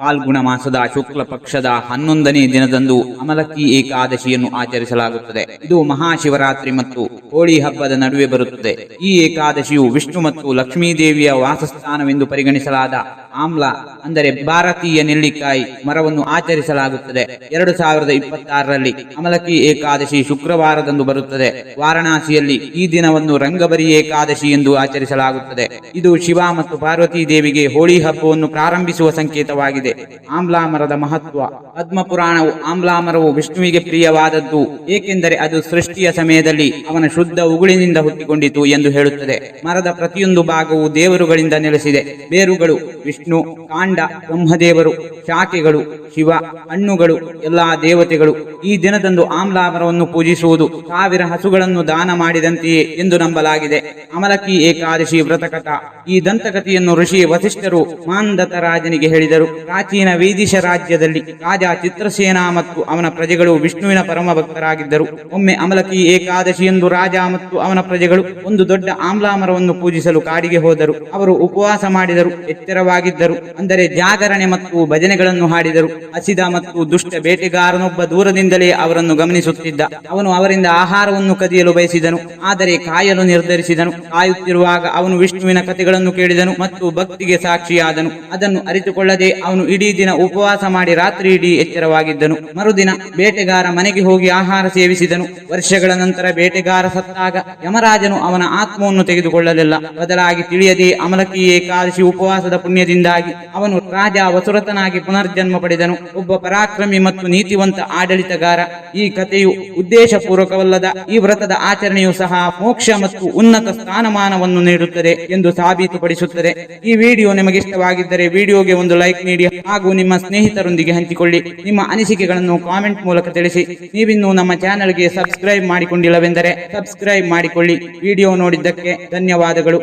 ಫಾಲ್ಗುಣ ಮಾಸದ ಶುಕ್ಲ ಪಕ್ಷದ ಹನ್ನೊಂದನೇ ದಿನದಂದು ಅಮಲಕ್ಕಿ ಏಕಾದಶಿಯನ್ನು ಆಚರಿಸಲಾಗುತ್ತದೆ. ಇದು ಮಹಾಶಿವರಾತ್ರಿ ಮತ್ತು ಹೋಳಿ ಹಬ್ಬದ ನಡುವೆ ಬರುತ್ತದೆ. ಈ ಏಕಾದಶಿಯು ವಿಷ್ಣು ಮತ್ತು ಲಕ್ಷ್ಮೀ ದೇವಿಯ ವಾಸಸ್ಥಾನವೆಂದು ಪರಿಗಣಿಸಲಾದ ಆಮ್ಲ, ಅಂದರೆ ಭಾರತೀಯ ನೆಲ್ಲಿಕಾಯಿ ಮರವನ್ನು ಆಚರಿಸಲಾಗುತ್ತದೆ. ಎರಡು ಸಾವಿರದ ಇಪ್ಪತ್ತಾರರಲ್ಲಿ ಅಮಲಕ್ಕಿ ಏಕಾದಶಿ ಶುಕ್ರವಾರದಂದು ಬರುತ್ತದೆ. ವಾರಣಾಸಿಯಲ್ಲಿ ಈ ದಿನವನ್ನು ರಂಗಬರಿ ಏಕಾದಶಿ ಎಂದು ಆಚರಿಸಲಾಗುತ್ತದೆ. ಇದು ಶಿವ ಮತ್ತು ಪಾರ್ವತಿ ದೇವಿಗೆ ಹೋಳಿ ಹಬ್ಬವನ್ನು ಪ್ರಾರಂಭಿಸುವ ಸಂಕೇತವಾಗಿದೆ. ಆಮ್ಲಾ ಮರದ ಮಹತ್ವ. ಪದ್ಮ ಪುರಾಣವು ಆಮ್ಲಾಮರವು ವಿಷ್ಣುವಿಗೆ ಪ್ರಿಯವಾದದ್ದು, ಏಕೆಂದರೆ ಅದು ಸೃಷ್ಟಿಯ ಸಮಯದಲ್ಲಿ ಅವನ ಶುದ್ಧ ಉಗುಳಿನಿಂದ ಹುಟ್ಟಿಕೊಂಡಿತು ಎಂದು ಹೇಳುತ್ತದೆ. ಮರದ ಪ್ರತಿಯೊಂದು ಭಾಗವು ದೇವರುಗಳಿಂದ ನೆಲೆಸಿದೆ. ಬೇರುಗಳು, ವಿಷ್ಣು ಕಾಂಡ, ಬ್ರಹ್ಮದೇವರು, ಶಾಖೆಗಳು, ಶಿವ, ಹಣ್ಣುಗಳು, ಎಲ್ಲಾ ದೇವತೆಗಳು ಈ ದಿನದಂದು ಆಮ್ಲಾಮರವನ್ನು ಪೂಜಿಸುವುದು ಸಾವಿರ ಹಸುಗಳನ್ನು ದಾನ ಮಾಡಿದಂತೆಯೇ ಎಂದು ನಂಬಲಾಗಿದೆ. ಅಮಲಕಿ ಏಕಾದಶಿ ವ್ರತಕಥ. ಈ ದಂತಕಥೆಯನ್ನು ಋಷಿ ವಸಿಷ್ಠರು ಮಾಂದತ ರಾಜನಿಗೆ ಹೇಳಿದರು. ಪ್ರಾಚೀನ ವೈದಿಶ ರಾಜ್ಯದಲ್ಲಿ ರಾಜ ಚಿತ್ರಸೇನ ಮತ್ತು ಅವನ ಪ್ರಜೆಗಳು ವಿಷ್ಣುವಿನ ಪರಮ ಭಕ್ತರಾಗಿದ್ದರು. ಒಮ್ಮೆ ಅಮಲಕಿ ಏಕಾದಶಿ ಎಂದು ರಾಜ ಮತ್ತು ಅವನ ಪ್ರಜೆಗಳು ಒಂದು ದೊಡ್ಡ ಆಮ್ಲಾಮರವನ್ನು ಪೂಜಿಸಲು ಕಾಡಿಗೆ ಹೋದರು. ಅವರು ಉಪವಾಸ ಮಾಡಿದರು. ಎಚ್ಚರವಾಗಿದ್ದರು ಅಂದರೆ ಜಾಗರಣೆ ಮತ್ತು ಭಜನೆಗಳನ್ನು ಹಾಡಿದರು. ಹಸಿದ ಮತ್ತು ದುಷ್ಟ ಬೇಟೆಗಾರನೊಬ್ಬ ದೂರದಿಂದಲೇ ಅವರನ್ನು ಗಮನಿಸುತ್ತಿದ್ದ. ಅವನು ಅವರಿಂದ ಆಹಾರವನ್ನು ಕದಿಯಲು ಬಯಸಿದನು. ಆದರೆ ಕಾಯಲು ನಿರ್ಧರಿಸಿದನು. ಕಾಯುತ್ತಿರುವಾಗ ಅವನು ವಿಷ್ಣುವಿನ ಕಥೆಗಳನ್ನು ಕೇಳಿದನು ಮತ್ತು ಭಕ್ತಿಗೆ ಸಾಕ್ಷಿಯಾದನು. ಅದನ್ನು ಅರಿತುಕೊಳ್ಳದೆ ಅವನು ಇಡೀ ದಿನ ಉಪವಾಸ ಮಾಡಿ ರಾತ್ರಿ ಇಡೀ ಎಚ್ಚರವಾಗಿದ್ದನು. ಮರುದಿನ ಬೇಟೆಗಾರ ಮನೆಗೆ ಹೋಗಿ ಆಹಾರ ಸೇವಿಸಿದನು. ವರ್ಷಗಳ ನಂತರ ಬೇಟೆಗಾರ ಸತ್ತಾಗ ಯಮರಾಜನು ಅವನ ಆತ್ಮವನ್ನು ತೆಗೆದುಕೊಳ್ಳಲಿಲ್ಲ. ಬದಲಾಗಿ ತಿಳಿಯದೆ ಅಮಲಕಿ ಏಕಾದಶಿ ಉಪವಾಸದ ಪುಣ್ಯದಿಂದಾಗಿ ಅವನು ರಾಜ ವಸುರತನಾಗಿ ಪುನರ್ಜನ್ಮ ಪಡೆದನು. ಒಬ್ಬ ಪರಾಕ್ರಮಿ ಮತ್ತು ನೀತಿವಂತ ಆಡಳಿತಗಾರ. ಈ ಕಥೆಯು ಉದ್ದೇಶಪೂರ್ವಕವಲ್ಲದ ಈ ವ್ರತದ ಆಚರಣೆಯು ಸಹ ಮೋಕ್ಷ ಮತ್ತು ಉನ್ನತ ಸ್ಥಾನಮಾನವನ್ನು ನೀಡುತ್ತದೆ ಎಂದು ಸಾಬೀತುಪಡಿಸುತ್ತದೆ. ಈ ವಿಡಿಯೋ ನಿಮಗೆ ಇಷ್ಟವಾಗಿದ್ದರೆ ವಿಡಿಯೋಗೆ ಒಂದು ಲೈಕ್ ನೀಡಿ ಹಾಗೂ ನಿಮ್ಮ ಸ್ನೇಹಿತರೊಂದಿಗೆ ಹಂಚಿಕೊಳ್ಳಿ. ನಿಮ್ಮ ಅನಿಸಿಕೆಗಳನ್ನು ಕಾಮೆಂಟ್ ಮೂಲಕ ತಿಳಿಸಿ. ನೀವಿನ್ನೂ ನಮ್ಮ ಚಾನೆಲ್ಗೆ ಸಬ್ಸ್ಕ್ರೈಬ್ ಮಾಡಿಕೊಂಡಿಲ್ಲವೆಂದರೆ ಸಬ್ಸ್ಕ್ರೈಬ್ ಮಾಡಿಕೊಳ್ಳಿ. ವಿಡಿಯೋ ನೋಡಿದ್ದಕ್ಕೆ ಧನ್ಯವಾದಗಳು.